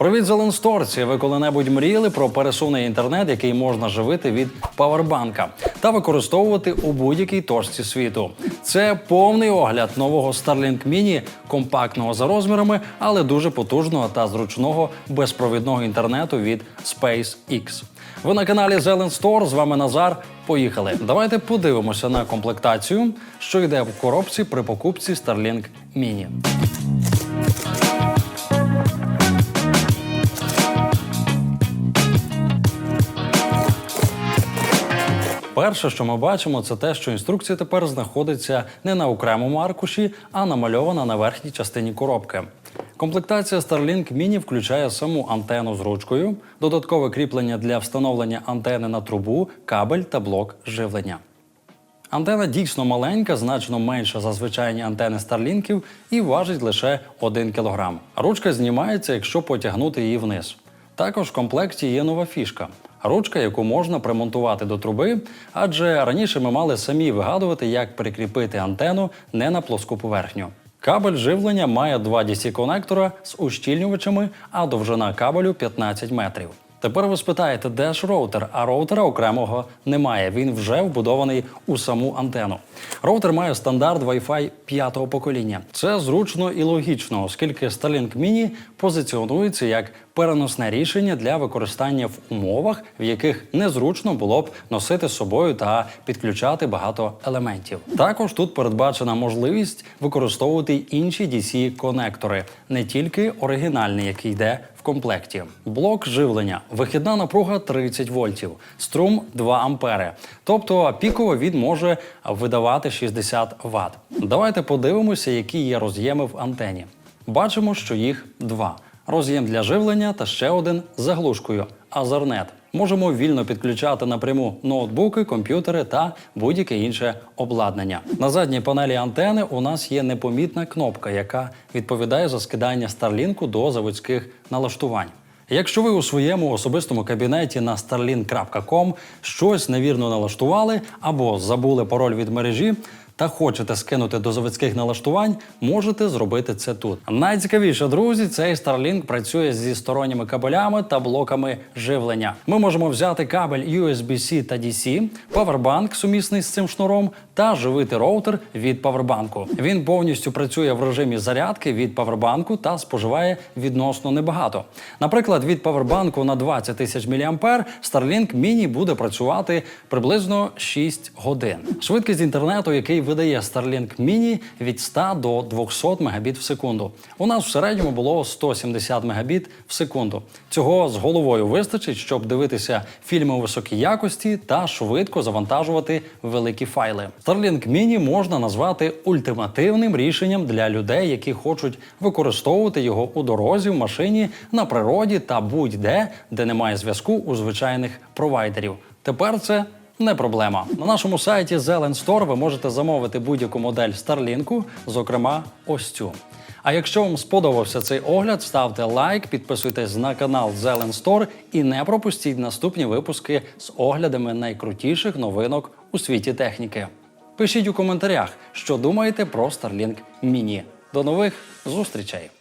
Привіт, зеленсторці! Ви коли-небудь мріяли про пересувний інтернет, який можна живити від павербанка та використовувати у будь-якій точці світу. Це повний огляд нового Starlink Mini, компактного за розмірами, але дуже потужного та зручного безпровідного інтернету від SpaceX. Ви на каналі Zelen Store, з вами Назар. Поїхали. Давайте подивимося на комплектацію, що йде в коробці при покупці Starlink Mini. Перше, що ми бачимо, це те, що інструкція тепер знаходиться не на окремому аркуші, а намальована на верхній частині коробки. Комплектація Starlink Mini включає саму антенну з ручкою, додаткове кріплення для встановлення антени на трубу, кабель та блок живлення. Антена дійсно маленька, значно менша за звичайні антени Старлінків і важить лише 1 кг. Ручка знімається, якщо потягнути її вниз. Також в комплекті є нова фішка. Ручка, яку можна примонтувати до труби, адже раніше ми мали самі вигадувати, як прикріпити антенну не на плоску поверхню. Кабель живлення має два DC-конектора з ущільнювачами, а довжина кабелю 15 метрів. Тепер ви спитаєте, де ж роутер? А роутера окремого немає. Він вже вбудований у саму антенну. Роутер має стандарт Wi-Fi п'ятого покоління. Це зручно і логічно, оскільки Starlink Mini позиціонується як переносне рішення для використання в умовах, в яких незручно було б носити з собою та підключати багато елементів. Також тут передбачена можливість використовувати інші DC-конектори, не тільки оригінальний, який йде в комплекті. Блок живлення, вихідна напруга 30 вольтів, струм 2 ампери. Тобто піково він може видавати 60 Вт. Давайте подивимося, які є роз'єми в антені. Бачимо, що їх два: роз'єм для живлення та ще один заглушкою Ethernet. Можемо вільно підключати напряму ноутбуки, комп'ютери та будь-яке інше обладнання. На задній панелі антени у нас є непомітна кнопка, яка відповідає за скидання Starlink до заводських налаштувань. Якщо ви у своєму особистому кабінеті на starlink.com щось невірно налаштували або забули пароль від мережі та хочете скинути до заводських налаштувань, можете зробити це тут. Найцікавіше, друзі, цей Starlink працює зі сторонніми кабелями та блоками живлення. Ми можемо взяти кабель USB-C та DC, павербанк сумісний з цим шнуром та живити роутер від павербанку. Він повністю працює в режимі зарядки від павербанку та споживає відносно небагато. Наприклад, від павербанку на 20 тисяч мА Starlink Mini буде працювати приблизно 6 годин. Швидкість інтернету, який видає Starlink Mini від 100 до 200 Мбіт в секунду. У нас в середньому було 170 Мбіт в секунду. Цього з головою вистачить, щоб дивитися фільми у високій якості та швидко завантажувати великі файли. Starlink Mini можна назвати ультимативним рішенням для людей, які хочуть використовувати його у дорозі, в машині, на природі та будь-де, де немає зв'язку у звичайних провайдерів. Тепер це не проблема. На нашому сайті Zelen Store ви можете замовити будь-яку модель Starlink, зокрема ось цю. А якщо вам сподобався цей огляд, ставте лайк, підписуйтесь на канал Zelen Store і не пропустіть наступні випуски з оглядами найкрутіших новинок у світі техніки. Пишіть у коментарях, що думаєте про Starlink Mini. До нових зустрічей!